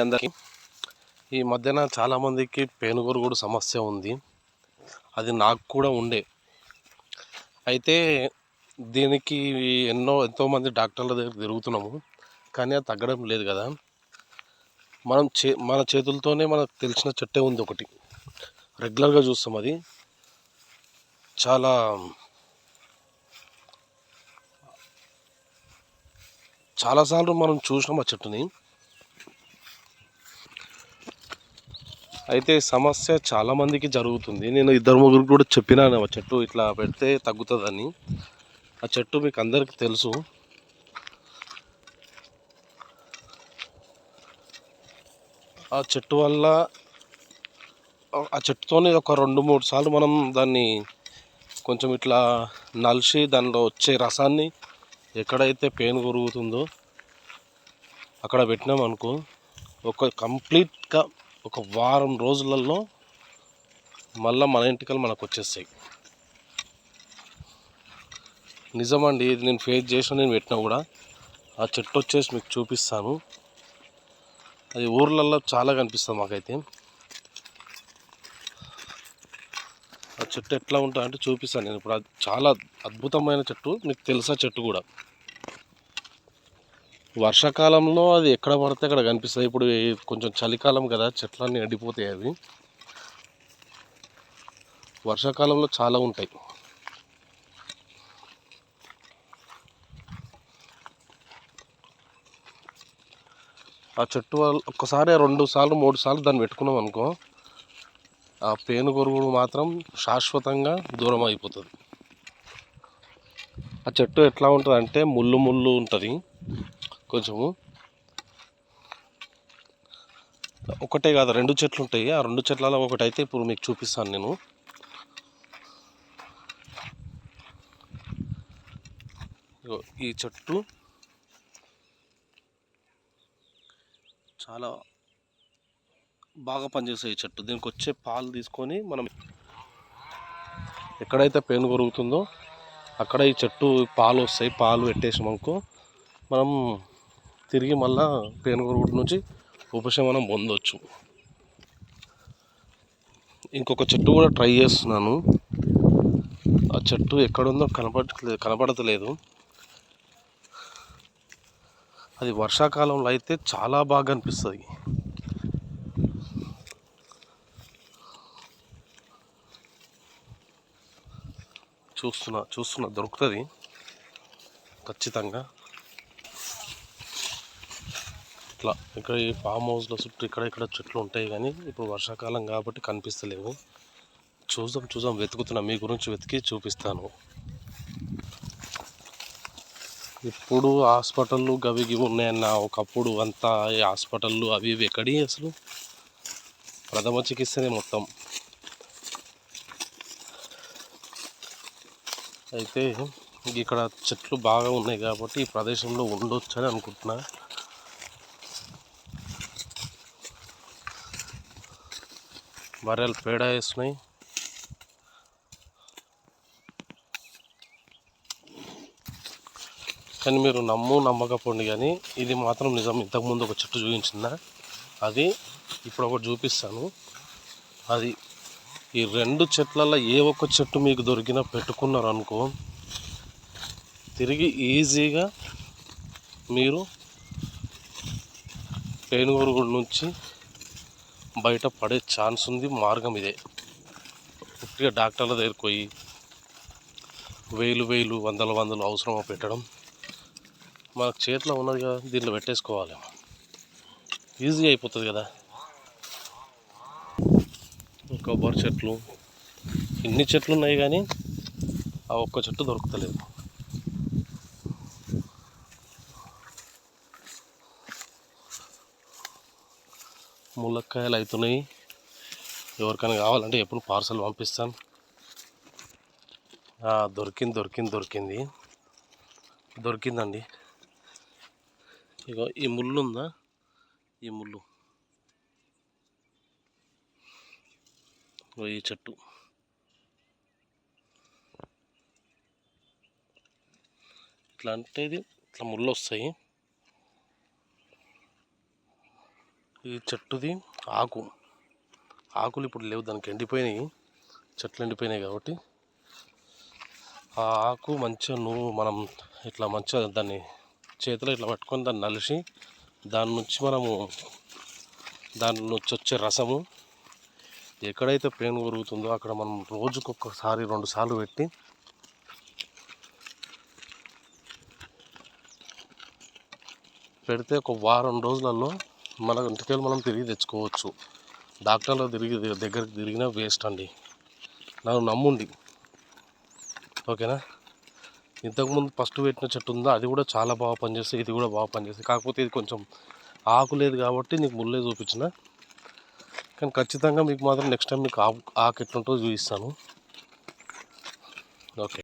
అందరికీ. ఈ మధ్యన చాలామందికి పేనుగొరుగుడు సమస్య ఉంది. అది నాకు కూడా ఉండే. అయితే దీనికి ఎన్నో ఎంతోమంది డాక్టర్ల దగ్గర తిరుగుతున్నాము. కానీ అది తగ్గడం లేదు కదా. మనం చే మన చేతులతోనే మనకు తెలిసిన చెట్టే ఉంది ఒకటి. రెగ్యులర్గా చూస్తాం అది. చాలా చాలాసార్లు మనం చూసినాం ఆ చెట్టుని. అయితే సమస్య చాలా మందికి జరుగుతుంది. నేను ఇద్దరు ముగ్గురు కూడా చెప్పినాను ఆ చెట్టు ఇట్లా పెడితే తగ్గుతుందని. ఆ చెట్టు మీకు అందరికీ తెలుసు. ఆ చెట్టు వల్ల ఆ చెట్టుతోనే ఒక రెండు మూడు సార్లు మనం దాన్ని కొంచెం ఇట్లా నలిసి దానిలో వచ్చే రసాన్ని ఎక్కడైతే పెయిన్ కొరుగుతుందో అక్కడ పెట్టినాం అనుకో ఒక కంప్లీట్గా ఒక వారం రోజులలో మళ్ళీ మన ఇంటికలు మనకు వచ్చేస్తాయి. నిజమండి ఇది నేను ఫేస్ చేసిన నేను పెట్టినా కూడా ఆ చెట్టు వచ్చేసి మీకు చూపిస్తాను. అది ఊర్లలో చాలా కనిపిస్తుంది మాకైతే. ఆ చెట్టు ఎట్లా ఉంటుంది అంటే చూపిస్తాను నేను. ఇప్పుడు అది చాలా అద్భుతమైన చెట్టు మీకు తెలుసా చెట్టు కూడా. వర్షాకాలంలో అది ఎక్కడ పడితే అక్కడ కనిపిస్తుంది. ఇప్పుడు కొంచెం చలికాలం కదా చెట్లన్నీ ఎండిపోతాయి అవి. వర్షాకాలంలో చాలా ఉంటాయి. ఆ చెట్టు వల్ల ఒక్కసారి రెండు సార్లు మూడు సార్లు దాన్ని పెట్టుకున్నాం అనుకో ఆ పేను గొరుగుడు మాత్రం శాశ్వతంగా దూరం అయిపోతుంది. ఆ చెట్టు ఎట్లా ఉంటుంది అంటే ముళ్ళు ముళ్ళు ఉంటుంది. కొంచెము. ఒకటే కాదు రెండు చెట్లు ఉంటాయి ఆ రెండు చెట్లలో ఒకటి అయితే ఇప్పుడు మీకు చూపిస్తాను నేను. ఈ చెట్టు చాలా బాగా పనిచేసే ఈ చెట్టు. దీనికి వచ్చే పాలు తీసుకొని మనం ఎక్కడైతే పెను కొరుగుతుందో అక్కడ ఈ చెట్టు పాలు వస్తాయి. పాలు పెట్టేసామనుకో మనం తిరిగి మళ్ళా పెయిన్ కొరుగుడు నుంచి ఉపశమనం పొందొచ్చు. ఇంకొక చెట్టు కూడా ట్రై చేస్తున్నాను. ఆ చెట్టు ఎక్కడుందో కనపడలేదు కనపడతలేదు. అది వర్షాకాలంలో అయితే చాలా బాగా అనిపిస్తుంది. చూస్తున్నా చూస్తున్నా దొరుకుతుంది. ఖచ్చితంగా. ఇట్లా ఇక్కడ ఈ ఫామ్ హౌస్లో చుట్టూ ఇక్కడ ఇక్కడ చెట్లు ఉంటాయి కానీ ఇప్పుడు వర్షాకాలం కాబట్టి కనిపిస్తలేవు. చూద్దాం చూద్దాం. వెతుకుతున్నా. మీ గురించి వెతికి చూపిస్తాను. ఇప్పుడు హాస్పిటళ్ళు గవి గివి ఉన్నాయన్న ఒకప్పుడు అంతా ఈ హాస్పిటళ్ళు అవి ఇవి ఎక్కడి అసలు? ప్రథమ చికిత్సనే మొత్తం. అయితే ఇక్కడ చెట్లు బాగా ఉన్నాయి కాబట్టి ఈ ప్రదేశంలో ఉండొచ్చని అనుకుంటున్నాను అనుకుంటున్నా. బర్రెలు పేడ వేస్తున్నాయి. కానీ మీరు నమ్ము నమ్మకపోండి కానీ ఇది మాత్రం నిజం. ఇంతకుముందు ఒక చెట్టు చూపించిందా? అది ఇప్పుడు ఒకటి చూపిస్తాను. అది ఈ రెండు చెట్లలో ఏ ఒక్క చెట్టు మీకు దొరికినా పెట్టుకున్నారు అనుకో తిరిగి ఈజీగా మీరు పేనుగూరు నుంచి బయట పడే ఛాన్స్ ఉంది మార్గం ఇదే. పుట్టిగా డాక్టర్ల దగ్గరికి పోయి వేలు వేలు వందల వందలు అవసరం పెట్టడం? మనకు చేతిలో ఉన్నది కదా దీనిలో పెట్టేసుకోవాలి. ఈజీ అయిపోతుంది కదా. కొబ్బరి చెట్లు. ఇన్ని చెట్లు ఉన్నాయి కానీ ఆ ఒక్క చెట్టు దొరుకుతలేదు. ములక్కాయలు అవుతున్నాయి ఎవరికైనా కావాలంటే ఎప్పుడు పార్సల్ పంపిస్తాను దొరికింది దొరికింది దొరికింది. దొరికిందండి. ఇగో ఈ ముళ్ళు ఉందా? ఈ ముళ్ళు. ఈ చెట్టు. ఇట్లా అంటే ఇది ఇట్లా ముళ్ళు వస్తాయి. ఈ చెట్టుది ఆకు. ఆకులు ఇప్పుడు లేవు దానికి ఎండిపోయినాయి. చెట్లు ఎండిపోయినాయి కాబట్టి ఆ ఆకు మంచిగా నువ్వు మనం ఇట్లా మంచిగా దాన్ని చేతిలో ఇట్లా పట్టుకొని దాన్ని నలిసి దాని నుంచి మనము దాని నుంచి వచ్చే రసము ఎక్కడైతే పెయిన్ కొరుగుతుందో అక్కడ మనం రోజుకు ఒక్కసారి రెండు సార్లు పెట్టి పెడితే ఒక వారం రోజులలో మన ఇంటికెళ్ళి మనం తిరిగి తెచ్చుకోవచ్చు. డాక్టర్లో తిరిగి దగ్గరికి తిరిగినా వేస్ట్ అండి. నన్ను నమ్ముండి. ఓకేనా? ఇంతకుముందు ఫస్ట్ పెట్టిన చెట్టు ఉందా? అది కూడా చాలా బాగా పనిచేస్తుంది ఇది కూడా బాగా పనిచేస్తుంది కాకపోతే ఇది కొంచెం ఆకు లేదు కాబట్టి నీకు ముళ్ళే చూపించిన. కానీ ఖచ్చితంగా మీకు మాత్రం నెక్స్ట్ టైం మీకు ఆకు ఆకు ఎట్లుంటో చూపిస్తాను. ఓకే.